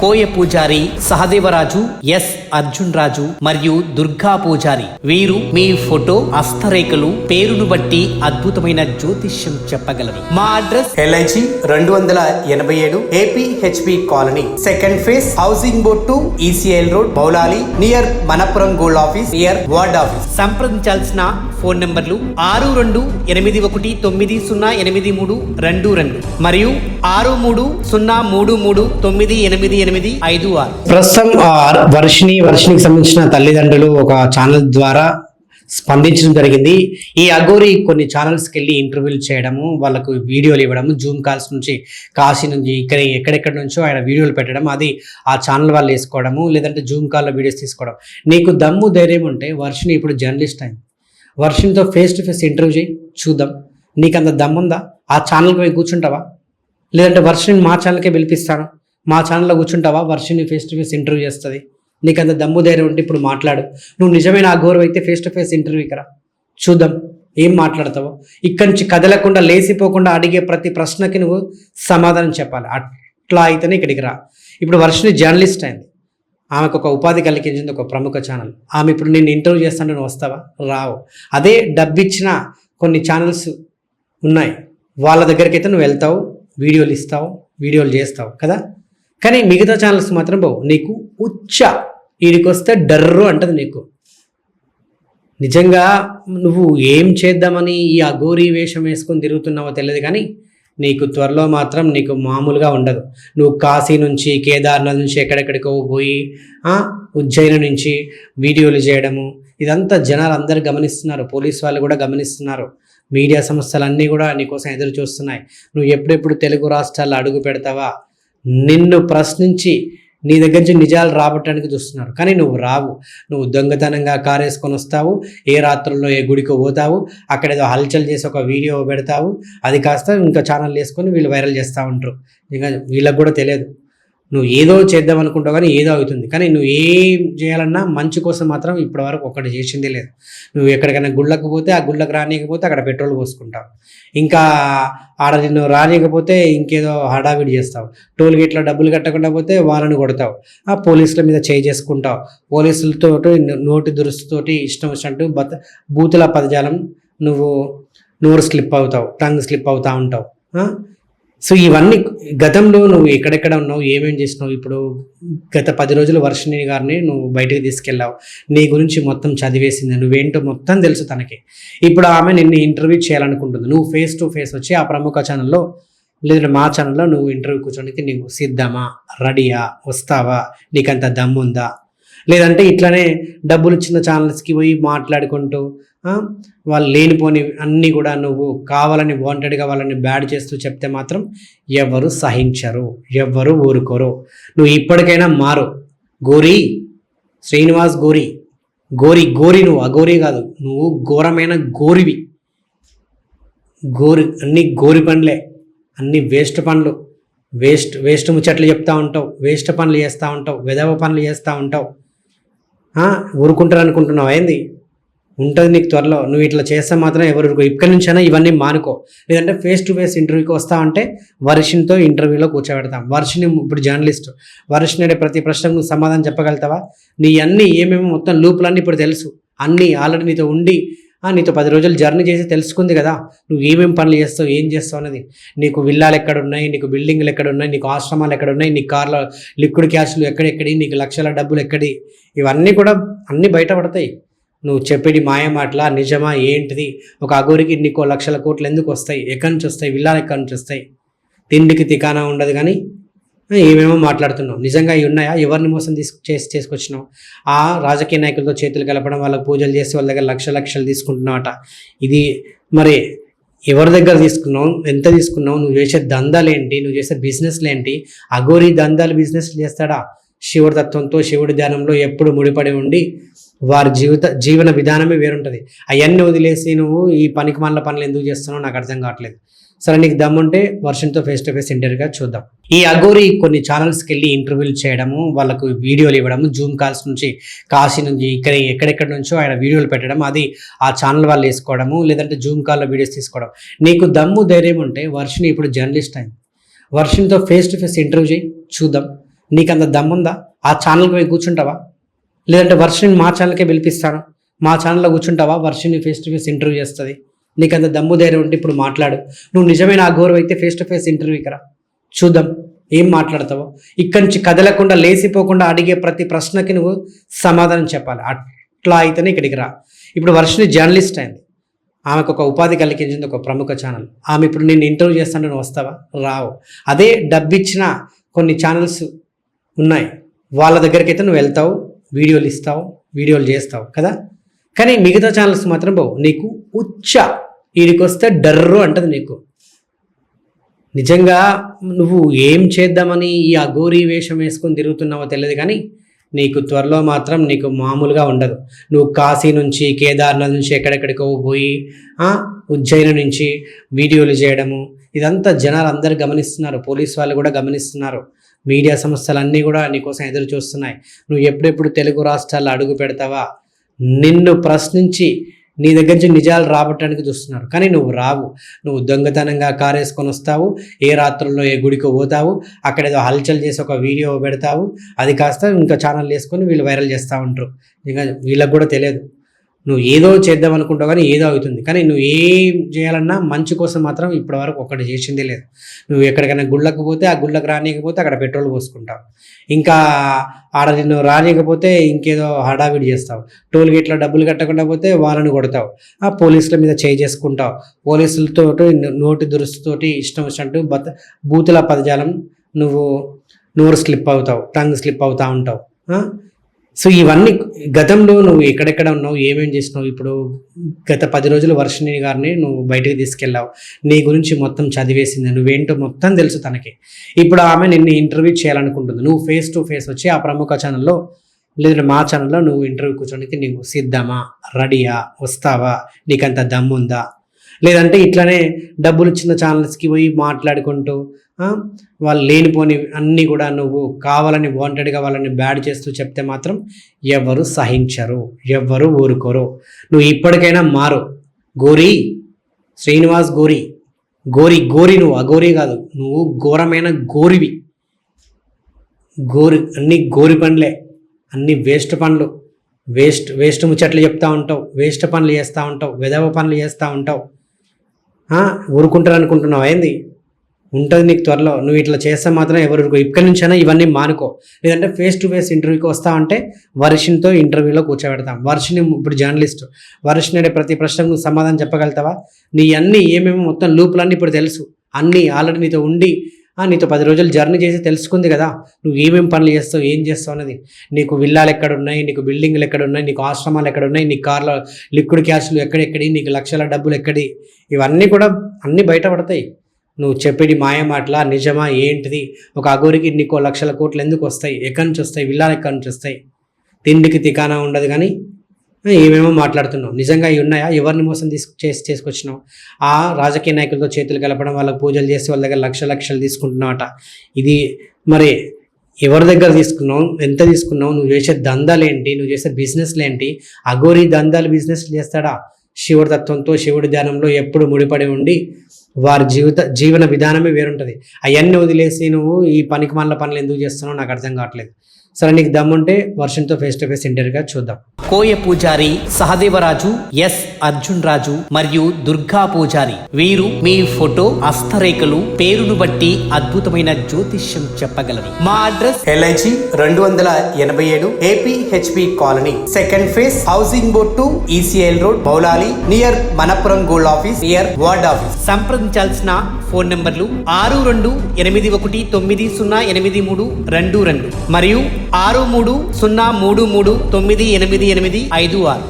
కోయ పూజారి సహదేవరాజు ఎస్ అర్జున్ రాజు మరియు దుర్గా పూజారి. వీరు మీ ఫోటో హస్తరేఖలు పేరును బట్టి అద్భుతమైన జ్యోతిష్యం చెప్పగలరు. మా అడ్రస్ ఎల్ఐజి రెండు వందల ఎనభై ఏడు AP HP colony. Second phase housing board to ECL road Moulali near Manappuram gold office near ward office. సంప్రదించాల్సిన phone నంబర్లు ఆరు రెండు ఎనిమిది ఒకటి తొమ్మిది సున్నా ఎనిమిది మూడు రెండు రెండు మరియు ఆరు మూడు సున్నా మూడు మూడు తొమ్మిది ఎనిమిది ఎనిమిది ఐదు ఆరు. ప్రస్తుతం వర్షిణి వర్షినికి సంబంధించిన తల్లిదండ్రులు ఒక ఛానల్ ద్వారా స్పందించడం జరిగింది. ఈ అగోరి కొన్ని ఛానల్స్కి వెళ్ళి ఇంటర్వ్యూలు చేయడము వాళ్ళకు వీడియోలు ఇవ్వడము జూమ్ కాల్స్ నుంచి కాశీ నుంచి ఇక్కడ ఎక్కడెక్కడ నుంచో ఆయన వీడియోలు పెట్టడం అది ఆ ఛానల్ వాళ్ళు వేసుకోవడము లేదంటే జూమ్ కాల్లో వీడియోస్ తీసుకోవడం. నీకు దమ్ము ధైర్యం ఉంటే వర్షిని ఇప్పుడు జర్నలిస్ట్ అయింది వర్షినితో ఫేస్ టు ఫేస్ ఇంటర్వ్యూ చేయి చూద్దాం. నీకు అంత దమ్ముందా? ఆ ఛానల్కి పోయి కూర్చుంటావా? లేదంటే వర్షిని మా ఛానల్కే పిలిపిస్తాను. మా ఛానల్లో కూర్చుంటావా? Varshini face to face interview చేస్తుంది. నీకు అంత దమ్ము ధైర్యం ఉంటే ఇప్పుడు మాట్లాడు. నువ్వు నిజమైన ఆ గౌరవ అయితే ఫేస్ టు ఫేస్ ఇంటర్వ్యూ ఇక్కడ చూద్దాం ఏం మాట్లాడతావో. ఇక్కడి నుంచి కదలకుండా లేసిపోకుండా అడిగే ప్రతి ప్రశ్నకి నువ్వు సమాధానం చెప్పాలి. అట్లా అయితేనే ఇక్కడికి రా. ఇప్పుడు వర్షిని జర్నలిస్ట్ అయింది. ఆమెకు ఒక ఉపాధి కలిగించింది ఒక ప్రముఖ ఛానల్ ఆమె ఇప్పుడు నేను ఇంటర్వ్యూ చేస్తాను నువ్వు వస్తావా? రావు. అదే డబ్బిచ్చిన కొన్ని ఛానల్స్ ఉన్నాయి. వాళ్ళ దగ్గరికి అయితే నువ్వు వెళ్తావు వీడియోలు ఇస్తావు వీడియోలు చేస్తావు కదా. కానీ మిగతా ఛానల్స్ మాత్రం బావు నీకు ఉచ్చ వీడికి వస్తే డర్రు అంటది నీకు. నిజంగా నువ్వు ఏం చేద్దామని ఈ అఘోరీ వేషం వేసుకొని తిరుగుతున్నావో తెలియదు కానీ నీకు త్వరలో మాత్రం నీకు మామూలుగా ఉండదు. నువ్వు కాశీ నుంచి కేదార్నాథ్ నుంచి ఎక్కడెక్కడికో పోయి ఉజ్జయిన ఉజ్జయిని నుంచి వీడియోలు చేయడము ఇదంతా జనాలు అందరూ గమనిస్తున్నారు. పోలీస్ వాళ్ళు కూడా గమనిస్తున్నారు. మీడియా సంస్థలన్నీ కూడా నీకోసం ఎదురు చూస్తున్నాయి. నువ్వు ఎప్పుడెప్పుడు తెలుగు రాష్ట్రాల్లో అడుగు పెడతావా? నిన్ను ప్రశ్నించి నీ దగ్గర నుంచి నిజాలు రాబట్టడానికి చూస్తున్నారు కానీ నువ్వు రావు. నువ్వు దొంగతనంగా కారేసుకొని వస్తావు. ఏ రాత్రుల్లో ఏ గుడికి పోతావు. అక్కడ ఏదో హల్చల్ చేసి ఒక వీడియో పెడతావు. అది కాస్త ఇంకా ఛానల్ వేసుకొని వీళ్ళు వైరల్ చేస్తూ ఉంటారు. ఇంకా వీళ్ళకి కూడా తెలియదు. నువ్వు ఏదో చేద్దాం అనుకుంటావు కానీ ఏదో అవుతుంది. కానీ నువ్వు ఏం చేయాలన్నా మంచి కోసం మాత్రం ఇప్పటి వరకు ఒకటి చేసిందే లేదు. నువ్వు ఎక్కడికైనా గుళ్ళకు పోతే ఆ గుళ్ళకు రానియకపోతే అక్కడ పెట్రోల్ పోసుకుంటావు. ఇంకా ఆడ నిన్ను రానియకపోతే ఇంకేదో హడావిడి చేస్తావు. టోల్ గేట్లో డబ్బులు కట్టకుండా పోతే వాళ్ళని కొడతావు. ఆ పోలీసుల మీద చేయి చేసుకుంటావు. పోలీసులతో నోటి దురుస్తుతోటి ఇష్టం వచ్చినట్టు బత బూతుల పదజాలం నువ్వు నోరు స్లిప్ అవుతావు టంగ్ స్లిప్ అవుతూ ఉంటావు. సో ఇవన్నీ గతంలో నువ్వు ఎక్కడెక్కడ ఉన్నావు ఏమేం చేసినావు? ఇప్పుడు గత పది రోజులు వర్షిణి గారిని నువ్వు బయటకు తీసుకెళ్ళావు. నీ గురించి మొత్తం చదివేసింది. నువ్వేంటో మొత్తం తెలుసు తనకి. ఇప్పుడు ఆమె నిన్ను ఇంటర్వ్యూ చేయాలనుకుంటుంది. నువ్వు ఫేస్ టు ఫేస్ వచ్చి ఆ ప్రముఖ ఛానల్లో లేదంటే మా ఛానల్లో నువ్వు ఇంటర్వ్యూ కూర్చోడానికి నీకు సిద్ధమా? రెడీయా? వస్తావా? నీకంత దమ్ముందా? లేదంటే ఇట్లానే డబ్బులు ఇచ్చిన ఛానల్స్కి పోయి మాట్లాడుకుంటూ వాళ్ళు లేనిపోని అన్నీ కూడా నువ్వు కావాలని వాంటెడ్గా వాళ్ళని బ్యాడ్ చేస్తూ చెప్తే మాత్రం ఎవరు సహించరు ఎవ్వరు ఊరుకోరు. నువ్వు ఇప్పటికైనా మారు. గోరి శ్రీనివాస్ గోరి గోరి గోరి నువ్వు అగోరి కాదు నువ్వు ఘోరమైన గోరివి. గోరి అన్ని గోరి పండ్లే అన్ని వేస్ట్ పనులు వేస్ట్ వేస్ట్ ముచ్చట్లు చెప్తా ఉంటావు వేస్ట్ పనులు చేస్తూ ఉంటావు విధవ పనులు చేస్తూ ఉంటావు. ఊరుకుంటారు అనుకుంటున్నావు ఏంది? ఉంటుంది నీకు త్వరలో. నువ్వు ఇట్లా చేస్తే మాత్రం ఎవరు ఇక్కడి ఇక్కడి నుంచైనా ఇవన్నీ మానుకో. లేదంటే ఫేస్ టు ఫేస్ ఇంటర్వ్యూకి వస్తా అంటే వర్షినితో ఇంటర్వ్యూలో కూర్చోబెడతాం. వర్షిని ఇప్పుడు జర్నలిస్ట్ వర్షిని అనే ప్రతి ప్రశ్నకు నువ్వు సమాధానం చెప్పగలుగుతావా? నీ అన్ని ఏమేమి మొత్తం లూపులన్నీ ఇప్పుడు తెలుసు. అన్నీ ఆల్రెడీ నీతో ఉండి నీతో పది రోజులు జర్నీ చేసి తెలుసుకుంది కదా. నువ్వు ఏమేమి పనులు చేస్తావు ఏం చేస్తావు అనేది. నీకు విల్లాలు ఎక్కడ ఉన్నాయి నీకు బిల్డింగ్లు ఎక్కడ ఉన్నాయి నీకు ఆశ్రమాలు ఎక్కడ ఉన్నాయి నీ కార్లో లిక్విడ్ క్యాష్లు ఎక్కడెక్కడి నీకు లక్షల డబ్బులు ఎక్కడి? ఇవన్నీ కూడా అన్నీ బయటపడతాయి. నువ్వు చెప్పేది మాయమాటలా నిజమా ఏంటిది? ఒక అగోరికి నీకో లక్షల కోట్లు ఎందుకు వస్తాయి? ఎక్కడి నుంచి వస్తాయి? విల్లాలు ఎక్కడి నుంచి వస్తాయి? తిండికి తికానా ఉండదు కానీ ఏమేమో మాట్లాడుతున్నావు. నిజంగా ఇవి ఉన్నాయా? ఎవరిని మోసం తీసుకు చేసి చేసుకొచ్చినావు? ఆ రాజకీయ నాయకులతో చేతులు కలపడం వాళ్ళకి పూజలు చేసి వాళ్ళ దగ్గర లక్ష లక్షలు తీసుకుంటున్నావట. ఇది మరి ఎవరి దగ్గర తీసుకున్నావు? ఎంత తీసుకున్నావు? నువ్వు చేసే దందాలు ఏంటి నువ్వు చేసే బిజినెస్లు ఏంటి అఘోరి దందాలు బిజినెస్లు చేస్తాడా? శివుడి తత్వంతో శివుడి ధ్యానంలో ఎప్పుడు ముడిపడి ఉండి వారి జీవిత జీవన విధానమే వేరుంటుంది. అవన్నీ వదిలేసి నువ్వు ఈ పనికి మనల పనులు ఎందుకు చేస్తున్నావు నాకు అర్థం కావట్లేదు. సరే నీకు దమ్ముంటే వర్షంతో ఫేస్ టు ఫేస్ ఇంటర్వ్యూగా చూద్దాం. ఈ అఘోరి కొన్ని ఛానల్స్కి వెళ్ళి ఇంటర్వ్యూలు చేయడము వాళ్ళకు వీడియోలు ఇవ్వడము జూమ్ కాల్స్ నుంచి కాశీ నుంచి ఇక్కడ ఎక్కడెక్కడ నుంచో ఆయన వీడియోలు పెట్టడం అది ఆ ఛానల్ వాళ్ళు వేసుకోవడము లేదంటే జూమ్ కాల్లో వీడియోస్ తీసుకోవడం. నీకు దమ్ము ధైర్యం ఉంటే వర్షన్ ఇప్పుడు జర్నలిస్ట్ అయింది. వర్షంతో ఫేస్ టు ఫేస్ ఇంటర్వ్యూ చేయి చూద్దాం. నీకు అంత దమ్ముందా? ఆ ఛానల్కి పోయి కూర్చుంటావా? లేదంటే వర్షిని మా ఛానల్కే పిలిపిస్తాను. మా ఛానల్లో కూర్చుంటావా? Varshini face to face interview చేస్తుంది. నీకు అంత దమ్ము ధైర్యం ఉంటే ఇప్పుడు మాట్లాడు. నువ్వు నిజమైన అఘోరం అయితే ఫేస్ టు ఫేస్ ఇంటర్వ్యూకి రా. చూద్దాం ఏం మాట్లాడతావో. ఇక్కడి నుంచి కదలకుండా లేసిపోకుండా అడిగే ప్రతి ప్రశ్నకి నువ్వు సమాధానం చెప్పాలి. అట్లా అయితేనే ఇక్కడికి రా. ఇప్పుడు వర్షిని జర్నలిస్ట్ అయింది. ఆమెకు ఒక ఉపాధి కలిగించింది ఒక ప్రముఖ ఛానల్ ఆమె ఇప్పుడు నేను ఇంటర్వ్యూ చేస్తాను నువ్వు వస్తావా? రావు. అదే డబ్బిచ్చిన కొన్ని ఛానల్స్ ఉన్నాయి. వాళ్ళ దగ్గరికి అయితే నువ్వు వెళ్తావు. వీడియోలు ఇస్తావు వీడియోలు చేస్తావు కదా? కానీ మిగతా ఛానల్స్ మాత్రం బావు నీకు ఉచ్చ వీడికి వస్తే డర్రు అంటది నీకు. నిజంగా నువ్వు ఏం చేద్దామని ఈ అఘోరీ వేషం వేసుకొని తిరుగుతున్నావో తెలియదు కానీ నీకు త్వరలో మాత్రం నీకు మామూలుగా ఉండదు. నువ్వు కాశీ నుంచి కేదార్నాథ్ నుంచి ఎక్కడెక్కడికో పోయి ఉజ్జయిని నుంచి వీడియోలు చేయడము ఇదంతా జనాలు అందరూ గమనిస్తున్నారు. పోలీస్ వాళ్ళు కూడా గమనిస్తున్నారు. మీడియా సంస్థలన్నీ కూడా నీకోసం ఎదురు చూస్తున్నాయి. నువ్వు ఎప్పుడెప్పుడు తెలుగు రాష్ట్రాల్లో అడుగు పెడతావా? నిన్ను ప్రశ్నించి నీ దగ్గర నుంచి నిజాలు రాబట్టడానికి చూస్తున్నారు. కానీ నువ్వు రావు. నువ్వు దొంగతనంగా కారేసుకొని వస్తావు. ఏ రాత్రుల్లో ఏ గుడికి పోతావు. అక్కడ ఏదో హల్చల్ చేసి ఒక వీడియో పెడతావు. అది కాస్త ఇంకా ఛానల్ వేసుకొని వీళ్ళు వైరల్ చేస్తూ ఉంటారు. ఇంకా వీళ్ళకి కూడా తెలియదు. నువ్వు ఏదో చేద్దాం అనుకుంటావు కానీ ఏదో అవుతుంది. కానీ నువ్వు ఏం చేయాలన్నా మంచి కోసం మాత్రం ఇప్పటివరకు ఒకటి చేసిందే లేదు. నువ్వు ఎక్కడికైనా గుళ్ళకు పోతే ఆ గుళ్ళకు రానియకపోతే అక్కడ పెట్రోల్ పోసుకుంటావు. ఇంకా ఆడ నిన్ను రానియకపోతే ఇంకేదో హడావిడి చేస్తావు. టోల్ గేట్లో డబ్బులు కట్టకుండా పోతే వాళ్ళని కొడతావు. ఆ పోలీసుల మీద చేయి చేసుకుంటావు. పోలీసులతో నోటి దురుస్తుతోటి ఇష్టం వచ్చినట్టు బత బూతుల పదజాలం నువ్వు నోరు స్లిప్ అవుతావు టంగ్ స్లిప్ అవుతా ఉంటావు. సో ఇవన్నీ గతంలో నువ్వు ఎక్కడెక్కడ ఉన్నావు ఏమేం చేసినావు? ఇప్పుడు గత పది రోజులు వర్షిణి గారిని నువ్వు బయటికి తీసుకెళ్ళావు. నీ గురించి మొత్తం చదివేసింది. నువ్వేంటో మొత్తం తెలుసు తనకి. ఇప్పుడు ఆమె నిన్ను ఇంటర్వ్యూ చేయాలనుకుంటుంది. నువ్వు ఫేస్ టు ఫేస్ వచ్చి ఆ ప్రముఖ ఛానల్లో లేదా మా ఛానల్లో నువ్వు ఇంటర్వ్యూ కూర్చోడానికి నీకు సిద్ధమా? రెడీయా? వస్తావా? నీకంత దమ్ముందా? లేదంటే ఇట్లానే డబ్బులు ఇచ్చిన ఛానల్స్కి పోయి మాట్లాడుకుంటూ వాళ్ళు లేనిపోని అన్నీ కూడా నువ్వు కావాలని వాంటెడ్గా వాళ్ళని బ్యాడ్ చేస్తూ చెప్తే మాత్రం ఎవరు సహించరు ఎవ్వరు ఊరుకోరు. నువ్వు ఇప్పటికైనా మారు. గోరి శ్రీనివాస్ గోరి. గోరి గోరి నువ్వు అగోరి కాదు. నువ్వు ఘోరమైన గోరివి. గోరి అన్ని గోరి పండ్లే. అన్ని వేస్ట్ పనులు వేస్ట్ వేస్ట్ ముచ్చట్లు చెప్తా ఉంటావు. వేస్ట్ పనులు చేస్తూ ఉంటావు. విధవ పనులు చేస్తూ ఉంటావు. ఊరుకుంటారు అనుకుంటున్నావు ఏంది? ఉంటుంది నీకు త్వరలో. నువ్వు ఇట్లా చేస్తే మాత్రం ఎవరు ఇక్కడి ఇక్కడి నుంచైనా ఇవన్నీ మానుకో. లేదంటే ఫేస్ టు ఫేస్ ఇంటర్వ్యూకి వస్తావంటే వర్షినితో ఇంటర్వ్యూలో కూర్చోబెడతాం. వర్షిని ఇప్పుడు జర్నలిస్ట్ వర్షిని అనే ప్రతి ప్రశ్నకు నువ్వు సమాధానం చెప్పగలుగుతావా? నీ అన్నీ ఏమేమి మొత్తం లూపులన్నీ ఇప్పుడు తెలుసు. అన్నీ ఆల్రెడీ నీతో ఉండి నీతో పది రోజులు జర్నీ చేసి తెలుసుకుంది కదా. నువ్వు ఏమేమి పనులు చేస్తావు ఏం చేస్తావు అనేది నీకు విల్లాలు ఎక్కడున్నాయి నీకు బిల్డింగ్లు ఎక్కడున్నాయి నీకు ఆశ్రమాలు ఎక్కడ ఉన్నాయి నీ కార్లో లిక్విడ్ క్యాష్లు ఎక్కడెక్కడి నీకు లక్షల డబ్బులు ఎక్కడి. ఇవన్నీ కూడా అన్నీ బయటపడతాయి. నువ్వు చెప్పేది మాయమాటలా నిజమా ఏంటిది? ఒక అగోరికి నీకు లక్షల కోట్లు ఎందుకు వస్తాయి? ఎక్కడి నుంచి వస్తాయి? విల్లాలు ఎక్కడి నుంచి వస్తాయి? తిండికి తికానా ఉండదు కానీ ఏమేమో మాట్లాడుతున్నావు. నిజంగా ఇవి ఉన్నాయా? ఎవరిని మోసం తీసుకు చేసి చేసుకొచ్చినావు? ఆ రాజకీయ నాయకులతో చేతులు కలపడం వాళ్ళకి పూజలు చేసి వాళ్ళ దగ్గర లక్ష లక్షలు తీసుకుంటున్నావట ఇది మరి ఎవరి దగ్గర తీసుకున్నావు? ఎంత తీసుకున్నావు? నువ్వు చేసే దందాలు ఏంటి నువ్వు చేసే బిజినెస్లు ఏంటి అఘోరి దందాలు బిజినెస్ చేస్తాడా? శివుడి తత్వంతో శివుడి ధ్యానంలో ఎప్పుడు ముడిపడి ఉండి వారి జీవిత జీవన విధానమే వేరుంటుంది. అవన్నీ వదిలేసి నువ్వు ఈ పనికి మళ్ళీ పనులు ఎందుకు చేస్తున్నావు నాకు అర్థం కావట్లేదు. సరే నీకు దమ్ముంటే వర్షంతో ఫేస్ టు ఫేస్ ఇంటర్వ్యూగా చూద్దాం. కోయ పూజారి సహదేవరాజు ఎస్ అర్జున్ రాజు మరియు దుర్గా పూజారి. వీరు మీ ఫోటో హస్తరేఖలు పేరును బట్టి అద్భుతమైన జ్యోతిష్యం చెప్పగలరు. మా అడ్రస్? ఎల్ఐజి రెండు వందల ఎనభై ఏడు AP HP colony second phase housing board to ECL road Moulali near Manappuram gold office near ward office సంప్రదించాల్సిన phone నంబర్లు ఆరు రెండు ఎనిమిది ఒకటి తొమ్మిది సున్నా ఎనిమిది మూడు రెండు రెండు మరియు ఆరు మూడు సున్నా మూడు మూడు తొమ్మిది ఎనిమిది ఎనిమిది ఐదు ఆరు.